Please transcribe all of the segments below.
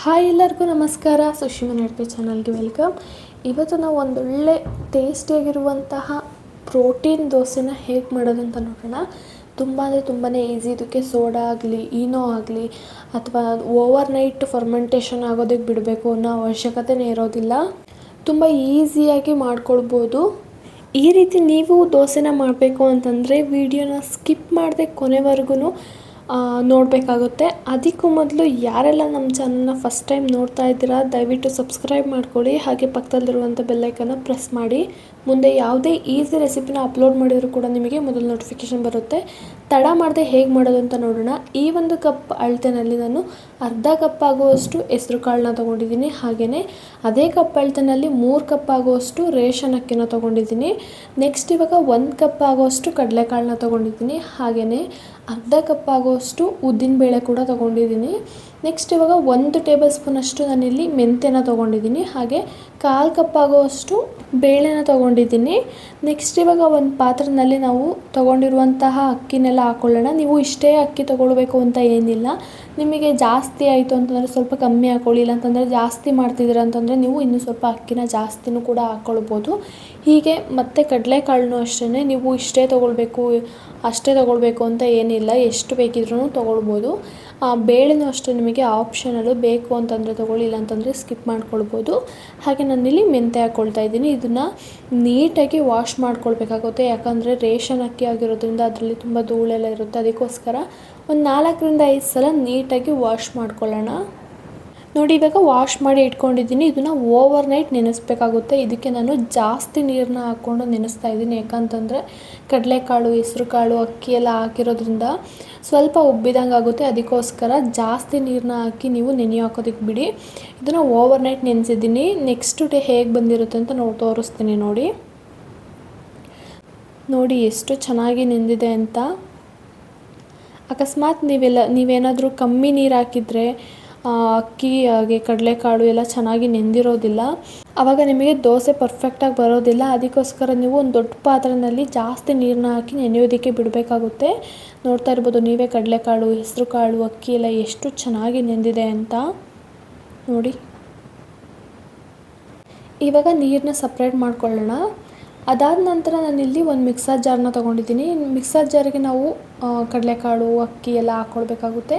Hi ಎಲ್ಲರಿಗೂ ನಮಸ್ಕಾರ. ಸುಶಿಮ ನಡ್ಪೆ ಚಾನಲ್ಗೆ ವೆಲ್ಕಮ್. ಇವತ್ತು ನಾವು ಒಂದೊಳ್ಳೆ ಟೇಸ್ಟಿಯಾಗಿರುವಂತಹ ಪ್ರೋಟೀನ್ ದೋಸೆನ ಹೇಗೆ ಮಾಡೋದು ಅಂತ ನೋಡೋಣ. ತುಂಬ ಅಂದರೆ ತುಂಬಾ ಈಸಿ ಇದಕ್ಕೆ ಸೋಡಾ ಆಗಲಿ ಈನೋ ಆಗಲಿ, ಅಥವಾ ಓವರ್ ನೈಟ್ ಫರ್ಮೆಂಟೇಷನ್ ಆಗೋದಕ್ಕೆ ಬಿಡಬೇಕು ಅನ್ನೋ ಅವಶ್ಯಕತೆನೇ ಇರೋದಿಲ್ಲ. ತುಂಬ ಈಸಿಯಾಗಿ ಮಾಡ್ಕೊಳ್ಬೋದು. ಈ ರೀತಿ ನೀವು ದೋಸೆನ ಮಾಡಬೇಕು ಅಂತಂದರೆ ವಿಡಿಯೋನ ಸ್ಕಿಪ್ ಮಾಡದೆ ಕೊನೆವರೆಗೂ ನೋಡಬೇಕಾಗುತ್ತೆ. ಅದಕ್ಕೂ ಮೊದಲು ಯಾರೆಲ್ಲ ನಮ್ಮ ಚಾನಲ್ನ ಫಸ್ಟ್ ಟೈಮ್ ನೋಡ್ತಾ ಇದ್ದೀರಾ, ದಯವಿಟ್ಟು ಸಬ್ಸ್ಕ್ರೈಬ್ ಮಾಡ್ಕೊಳ್ಳಿ. ಹಾಗೆ ಪಕ್ಕದಲ್ಲಿರುವಂಥ ಬೆಲ್ಲೈಕನ್ನ ಪ್ರೆಸ್ ಮಾಡಿ. ಮುಂದೆ ಯಾವುದೇ ಈಸಿ ರೆಸಿಪಿನ ಅಪ್ಲೋಡ್ ಮಾಡಿದರೂ ಕೂಡ ನಿಮಗೆ ಮೊದಲು ನೋಟಿಫಿಕೇಷನ್ ಬರುತ್ತೆ. ತಡ ಮಾಡದೆ ಹೇಗೆ ಮಾಡೋದು ಅಂತ ನೋಡೋಣ. ಈ ಒಂದು ಕಪ್ ಅಳತೆನಲ್ಲಿ ನಾನು ಅರ್ಧ ಕಪ್ ಆಗುವಷ್ಟು ಹೆಸ್ರು ಕಾಳನ್ನ ತೊಗೊಂಡಿದ್ದೀನಿ. ಹಾಗೆಯೇ ಅದೇ ಕಪ್ ಅಳತೆನಲ್ಲಿ ಮೂರು ಕಪ್ ಆಗುವಷ್ಟು ರೇಷನ್ ಅಕ್ಕಿನ ತೊಗೊಂಡಿದ್ದೀನಿ. ನೆಕ್ಸ್ಟ್ ಇವಾಗ ಒಂದು ಕಪ್ ಆಗುವಷ್ಟು ಕಡಲೆಕಾಳನ್ನ ತೊಗೊಂಡಿದ್ದೀನಿ. ಹಾಗೆಯೇ ಅರ್ಧ ಕಪ್ ಆಗುವಷ್ಟು ಉದ್ದಿನಬೇಳೆ ಕೂಡ ತೊಗೊಂಡಿದ್ದೀನಿ. ನೆಕ್ಸ್ಟ್ ಇವಾಗ ಒಂದು ಟೇಬಲ್ ಸ್ಪೂನಷ್ಟು ನಾನಿಲ್ಲಿ ಮೆಂತ್ಯನ ತೊಗೊಂಡಿದ್ದೀನಿ. ಹಾಗೆ ಕಾಲು ಕಪ್ ಆಗುವಷ್ಟು ಬೇಳೆನ ತೊಗೊಂಡಿದ್ದೀನಿ. ನೆಕ್ಸ್ಟ್ ಇವಾಗ ಒಂದು ಪಾತ್ರೆಯಲ್ಲಿ ನಾವು ತೊಗೊಂಡಿರುವಂತಹ ಅಕ್ಕಿನೆಲ್ಲ ಹಾಕ್ಕೊಳ್ಳೋಣ ನೀವು ಇಷ್ಟೇ ಅಕ್ಕಿ ತೊಗೊಳ್ಬೇಕು ಅಂತ ಏನಿಲ್ಲ. ನಿಮಗೆ ಜಾಸ್ತಿ ಆಯಿತು ಅಂತಂದರೆ ಸ್ವಲ್ಪ ಕಮ್ಮಿ ಹಾಕ್ಕೊಳ್ಳಿ ಇಲ್ಲ ಅಂತಂದರೆ ಜಾಸ್ತಿ ಮಾಡ್ತಿದ್ದೀರ ಅಂತಂದರೆ ನೀವು ಇನ್ನೂ ಸ್ವಲ್ಪ ಅಕ್ಕಿನ ಜಾಸ್ತಿನೂ ಕೂಡ ಹಾಕ್ಕೊಳ್ಬೋದು ಹೀಗೆ ಮತ್ತು ಕಡಲೆಕಾಳನ್ನೂ ಅಷ್ಟೇ ನೀವು ಇಷ್ಟೇ ತೊಗೊಳ್ಬೇಕು, ಅಷ್ಟೇ ತೊಗೊಳ್ಬೇಕು ಅಂತ ಏನಿಲ್ಲ. ಎಷ್ಟು ಬೇಕಿದ್ರೂ ತೊಗೊಳ್ಬೋದು. ಬೇಳೆನೂ ಅಷ್ಟೇ ನಿಮಗೆ ಆಪ್ಷನಲ್ಲು ಬೇಕು ಅಂತಂದರೆ ತೊಗೊಳ್ಳಿ ಇಲ್ಲ ಅಂತಂದರೆ ಸ್ಕಿಪ್ ಮಾಡ್ಕೊಳ್ಬೋದು. ಹಾಗೆ ನಾನಿಲ್ಲಿ ಮೆಂತ್ಯ ಹಾಕ್ಕೊಳ್ತಾ ಇದ್ದೀನಿ. ಇದನ್ನು ನೀಟಾಗಿ ವಾಶ್ ಮಾಡ್ಕೊಳ್ಬೇಕಾಗುತ್ತೆ. ಯಾಕಂದರೆ ರೇಷನ್ ಅಕ್ಕಿ ಆಗಿರೋದ್ರಿಂದ ಅದರಲ್ಲಿ ತುಂಬ ಧೂಳೆಲ್ಲ ಇರುತ್ತೆ. ಅದಕ್ಕೋಸ್ಕರ ಒಂದು ನಾಲ್ಕರಿಂದ ಐದು ಸಲ ನೀಟಾಗಿ ವಾಶ್ ಮಾಡ್ಕೊಳ್ಳೋಣ. ನೋಡಿ, ಇವಾಗ ವಾಶ್ ಮಾಡಿ ಇಟ್ಕೊಂಡಿದ್ದೀನಿ. ಇದನ್ನು ಓವರ್ ನೈಟ್ ನೆನೆಸ್ಬೇಕಾಗುತ್ತೆ. ಇದಕ್ಕೆ ನಾನು ಜಾಸ್ತಿ ನೀರನ್ನ ಹಾಕ್ಕೊಂಡು ನೆನೆಸ್ತಾ ಇದ್ದೀನಿ. ಯಾಕಂತಂದರೆ ಕಡಲೆಕಾಳು ಹೆಸ್ರು ಕಾಳು ಅಕ್ಕಿ ಎಲ್ಲ ಹಾಕಿರೋದ್ರಿಂದ ಸ್ವಲ್ಪ ಉಬ್ಬಿದಂಗೆ ಆಗುತ್ತೆ. ಅದಕ್ಕೋಸ್ಕರ ಜಾಸ್ತಿ ನೀರನ್ನ ಹಾಕಿ ನೀವು ನೆನೆ ಹಾಕೋದಕ್ಕೆ ಬಿಡಿ. ಇದನ್ನು ಓವರ್ ನೈಟ್ ನೆನೆಸಿದ್ದೀನಿ. ನೆಕ್ಸ್ಟ್ ಡೇ ಹೇಗೆ ಬಂದಿರುತ್ತೆ ಅಂತ ನೋಡಿ ತೋರಿಸ್ತೀನಿ ನೋಡಿ. ನೋಡಿ, ಎಷ್ಟು ಚೆನ್ನಾಗಿ ನೆಂದಿದೆ ಅಂತ. ಅಕಸ್ಮಾತ್ ನೀವೆಲ್ಲ ನೀವೇನಾದರೂ ಕಮ್ಮಿ ನೀರು ಹಾಕಿದರೆ ಅಕ್ಕಿ, ಹಾಗೆ ಕಡಲೆಕಾಳು ಎಲ್ಲ ಚೆನ್ನಾಗಿ ನೆಂದಿರೋದಿಲ್ಲ. ಆವಾಗ ನಿಮಗೆ ದೋಸೆ ಪರ್ಫೆಕ್ಟಾಗಿ ಬರೋದಿಲ್ಲ. ಅದಕ್ಕೋಸ್ಕರ ನೀವು ಒಂದು ದೊಡ್ಡ ಪಾತ್ರೆಯಲ್ಲಿ ಜಾಸ್ತಿ ನೀರನ್ನ ಹಾಕಿ ನೆನೆಯೋದಕ್ಕೆ ಬಿಡಬೇಕಾಗುತ್ತೆ. ನೋಡ್ತಾ ಇರ್ಬೋದು ನೀವೇ ಕಡಲೆಕಾಳು ಹೆಸರು ಕಾಳು ಅಕ್ಕಿ ಎಲ್ಲ ಎಷ್ಟು ಚೆನ್ನಾಗಿ ನೆಂದಿದೆ ಅಂತ. ನೋಡಿ. ಇವಾಗ ನೀರನ್ನ ಸಪ್ರೇಟ್ ಮಾಡ್ಕೊಳ್ಳೋಣ. ಅದಾದ ನಂತರ ನಾನಿಲ್ಲಿ ಒಂದು ಮಿಕ್ಸರ್ ಜಾರನ್ನ ತೊಗೊಂಡಿದ್ದೀನಿ. ಮಿಕ್ಸರ್ ಜಾರಿಗೆ ನಾವು ಕಡಲೆಕಾಳು, ಅಕ್ಕಿ ಎಲ್ಲ ಹಾಕ್ಕೊಳ್ಬೇಕಾಗುತ್ತೆ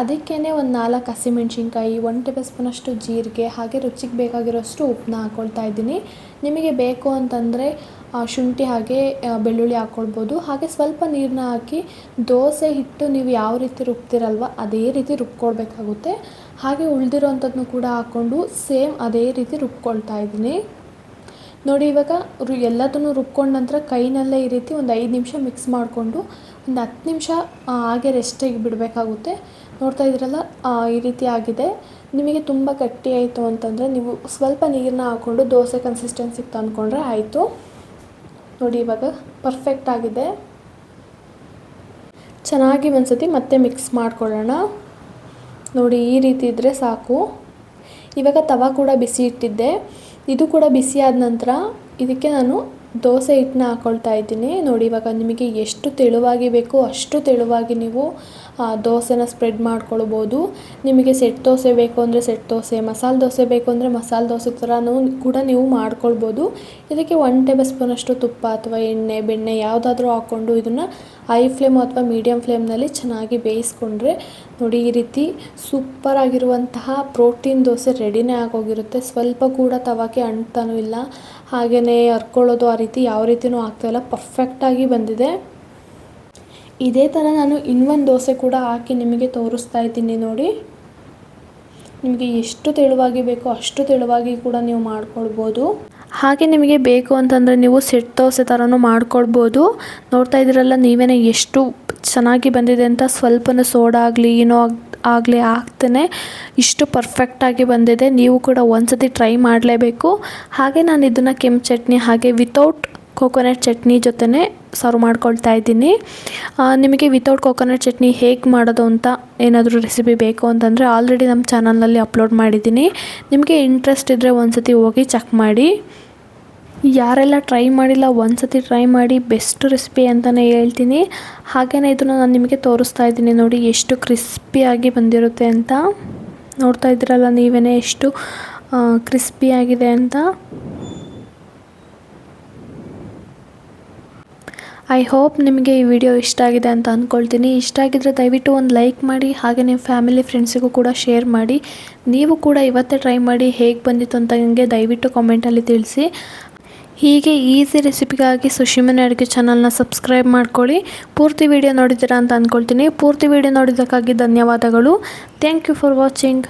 ಅದಕ್ಕೇ ಒಂದು ನಾಲ್ಕು ಹಸಿಮೆಣ್ಸಿನ್ಕಾಯಿ ಒನ್ ಟೇಬಲ್ ಸ್ಪೂನಷ್ಟು ಜೀರಿಗೆ, ಹಾಗೆ ರುಚಿಗೆ ಬೇಕಾಗಿರೋಷ್ಟು ಉಪ್ಪನ್ನ ಹಾಕ್ಕೊಳ್ತಾ ಇದ್ದೀನಿ. ನಿಮಗೆ ಬೇಕು ಅಂತಂದರೆ ಶುಂಠಿ ಹಾಗೆ ಬೆಳ್ಳುಳ್ಳಿ ಹಾಕ್ಕೊಳ್ಬೋದು ಹಾಗೆ ಸ್ವಲ್ಪ ನೀರನ್ನ ಹಾಕಿ ದೋಸೆ ಹಿಟ್ಟು ನೀವು ಯಾವ ರೀತಿ ರುಬ್ತಿರಲ್ವ ಅದೇ ರೀತಿ ರುಬ್ಕೊಳ್ಬೇಕಾಗುತ್ತೆ. ಹಾಗೆ ಉಳಿದಿರೋಂಥದ್ದನ್ನು ಕೂಡ ಹಾಕ್ಕೊಂಡು ಸೇಮ್ ಅದೇ ರೀತಿ ರುಬ್ಕೊಳ್ತಾ ಇದ್ದೀನಿ. ನೋಡಿ, ಇವಾಗ ಎಲ್ಲದನ್ನು ರುಬ್ಕೊಂಡ ನಂತರ ಕೈನಲ್ಲೇ ಈ ರೀತಿ ಒಂದು ಐದು ನಿಮಿಷ ಮಿಕ್ಸ್ ಮಾಡಿಕೊಂಡು ಒಂದು ಹತ್ತು ನಿಮಿಷ ಹಾಗೆ ರೆಸ್ಟಿಗೆ ಬಿಡಬೇಕಾಗುತ್ತೆ ನೋಡ್ತಾ ಇದ್ದೀರಲ್ಲ ಈ ರೀತಿ ಆಗಿದೆ. ನಿಮಗೆ ತುಂಬ ಗಟ್ಟಿ ಆಯಿತು ಅಂತಂದರೆ ನೀವು ಸ್ವಲ್ಪ ನೀರನ್ನ ಹಾಕ್ಕೊಂಡು ದೋಸೆ ಕನ್ಸಿಸ್ಟೆನ್ಸಿಗೆ ತಂದ್ಕೊಂಡ್ರೆ ಆಯಿತು. ನೋಡಿ ಇವಾಗ ಪರ್ಫೆಕ್ಟ್ ಆಗಿದೆ. ಚೆನ್ನಾಗಿ ಒಂದ್ಸತಿ ಮತ್ತೆ ಮಿಕ್ಸ್ ಮಾಡ್ಕೊಳ್ಳೋಣ. ನೋಡಿ ಈ ರೀತಿ ಇದ್ದರೆ ಸಾಕು. ಇವಾಗ ತವ ಕೂಡ ಬಿಸಿ ಇಟ್ಟಿದ್ದೆ. ಇದು ಕೂಡ ಬಿಸಿ ಆದ ನಂತರ ಇದಕ್ಕೆ ನಾನು ದೋಸೆ ಹಿಟ್ಟನ್ನ ಹಾಕ್ಕೊಳ್ತಾ ಇದ್ದೀನಿ. ನೋಡಿ, ಇವಾಗ ನಿಮಗೆ ಎಷ್ಟು ತೆಳುವಾಗಿ ಬೇಕೋ ಅಷ್ಟು ತೆಳುವಾಗಿ ನೀವು ದೋಸೆನ ಸ್ಪ್ರೆಡ್ ಮಾಡ್ಕೊಳ್ಬೋದು. ನಿಮಗೆ ಸೆಟ್ ದೋಸೆ ಬೇಕು ಅಂದರೆ ಸೆಟ್ ದೋಸೆ, ಮಸಾಲೆ ದೋಸೆ ಬೇಕು ಅಂದರೆ ಮಸಾಲೆ ದೋಸೆ ಥರನೂ ಕೂಡ ನೀವು ಮಾಡ್ಕೊಳ್ಬೋದು. ಇದಕ್ಕೆ ಒನ್ ಟೇಬಲ್ ಸ್ಪೂನಷ್ಟು ತುಪ್ಪ ಅಥವಾ ಎಣ್ಣೆ, ಬೆಣ್ಣೆ ಯಾವುದಾದ್ರೂ ಹಾಕ್ಕೊಂಡು ಇದನ್ನು ಹೈ ಫ್ಲೇಮ್ ಅಥವಾ ಮೀಡಿಯಮ್ ಫ್ಲೇಮ್ನಲ್ಲಿ ಚೆನ್ನಾಗಿ ಬೇಯಿಸ್ಕೊಂಡ್ರೆ, ನೋಡಿ, ಈ ರೀತಿ ಸೂಪರ್ ಆಗಿರುವಂತಹ ಪ್ರೋಟೀನ್ ದೋಸೆ ರೆಡಿನೇ ಆಗೋಗಿರುತ್ತೆ. ಸ್ವಲ್ಪ ಕೂಡ ತವಾಕೆ ಅಂಟ್ತಾನೂ ಇಲ್ಲ. ಹಾಗೆಯೇ ಹರ್ಕೊಳ್ಳೋದು ಆ ರೀತಿ ಯಾವ ರೀತಿಯೂ ಆಗ್ತಾಯಿಲ್ಲ ಪರ್ಫೆಕ್ಟಾಗಿ ಬಂದಿದೆ. ಇದೇ ಥರ ನಾನು ಇನ್ನೊಂದು ದೋಸೆ ಕೂಡ ಹಾಕಿ ನಿಮಗೆ ತೋರಿಸ್ತಾ ಇದ್ದೀನಿ ನೋಡಿ. ನಿಮಗೆ ಎಷ್ಟು ತೆಳುವಾಗಿ ಬೇಕೋ ಅಷ್ಟು ತೆಳುವಾಗಿ ಕೂಡ ನೀವು ಮಾಡ್ಕೊಳ್ಬೋದು. ಹಾಗೆ ನಿಮಗೆ ಬೇಕು ಅಂತಂದರೆ ನೀವು ಸೆಟ್ ದೋಸೆ ಥರನೂ ಮಾಡ್ಕೊಳ್ಬೋದು. ನೋಡ್ತಾ ಇದ್ದೀರಲ್ಲ ನೀವೇ ಎಷ್ಟು ಚೆನ್ನಾಗಿ ಬಂದಿದೆ ಅಂತ. ಸ್ವಲ್ಪನೂ ಸೋಡಾ ಆಗಲಿ, ಏನೋ ಆಗಲಿ ಆಗ್ತಾನೆ. ಇಷ್ಟು ಪರ್ಫೆಕ್ಟಾಗಿ ಬಂದಿದೆ. ನೀವು ಕೂಡ ಒಂದ್ಸತಿ ಟ್ರೈ ಮಾಡಲೇಬೇಕು. ಹಾಗೆ ನಾನು ಇದನ್ನು ಕೆಂಪು ಚಟ್ನಿ ಹಾಗೆ ವಿತೌಟ್ ಕೋಕೋನಟ್ ಚಟ್ನಿ ಜೊತೆನೇ ಸರ್ವ್ ಮಾಡ್ಕೊಳ್ತಾ ಇದ್ದೀನಿ. ನಿಮಗೆ ವಿತೌಟ್ ಕೋಕೋನಟ್ ಚಟ್ನಿ ಹೇಗೆ ಮಾಡೋದು ಅಂತ ಏನಾದರೂ ರೆಸಿಪಿ ಬೇಕು ಅಂತಂದರೆ ಆಲ್ರೆಡಿ ನಮ್ಮ ಚಾನಲ್ನಲ್ಲಿ ಅಪ್ಲೋಡ್ ಮಾಡಿದ್ದೀನಿ. ನಿಮಗೆ ಇಂಟ್ರೆಸ್ಟ್ ಇದ್ದರೆ ಒಂದು ಸತಿ ಹೋಗಿ ಚೆಕ್ ಮಾಡಿ. ಯಾರೆಲ್ಲ ಟ್ರೈ ಮಾಡಿಲ್ಲ ಒಂದು ಸತಿ ಟ್ರೈ ಮಾಡಿ ಬೆಸ್ಟ್ ರೆಸಿಪಿ ಅಂತಲೇ ಹೇಳ್ತೀನಿ. ಹಾಗೆಯೇ ಇದನ್ನು ನಾನು ನಿಮಗೆ ತೋರಿಸ್ತಾ ಇದ್ದೀನಿ ನೋಡಿ ಎಷ್ಟು ಕ್ರಿಸ್ಪಿಯಾಗಿ ಬಂದಿರುತ್ತೆ ಅಂತ. ನೋಡ್ತಾ ಇದ್ದೀರಲ್ಲ ನೀವೇ ಎಷ್ಟು ಕ್ರಿಸ್ಪಿಯಾಗಿದೆ ಅಂತ. ಐ ಹೋಪ್ ನಿಮಗೆ ಈ ವಿಡಿಯೋ ಇಷ್ಟ ಆಗಿದೆ ಅಂತ ಅಂದ್ಕೊಳ್ತೀನಿ ಇಷ್ಟ ಆಗಿದ್ರೆ ದಯವಿಟ್ಟು ಒಂದು ಲೈಕ್ ಮಾಡಿ, ಹಾಗೆ ನಿಮ್ಮ ಫ್ಯಾಮಿಲಿ ಫ್ರೆಂಡ್ಸಿಗೂ ಕೂಡ ಶೇರ್ ಮಾಡಿ. ನೀವು ಕೂಡ ಇವತ್ತೇ ಟ್ರೈ ಮಾಡಿ ಹೇಗೆ ಬಂದಿತ್ತು ಅಂತ ನನಗೆ ದಯವಿಟ್ಟು ಕಾಮೆಂಟಲ್ಲಿ ತಿಳಿಸಿ. ಹೀಗೆ ಈಸಿ ರೆಸಿಪಿಗಾಗಿ ಸುಶಿಮನ್ ಅಡುಗೆ ಚಾನಲ್ನ ಸಬ್ಸ್ಕ್ರೈಬ್ ಮಾಡ್ಕೊಳ್ಳಿ. ಪೂರ್ತಿ ವಿಡಿಯೋ ನೋಡಿದ್ದೀರಾ ಅಂತ ಅಂದ್ಕೊಳ್ತೀನಿ ಪೂರ್ತಿ ವಿಡಿಯೋ ನೋಡಿದ್ದಕ್ಕಾಗಿ ಧನ್ಯವಾದಗಳು. Thank you for watching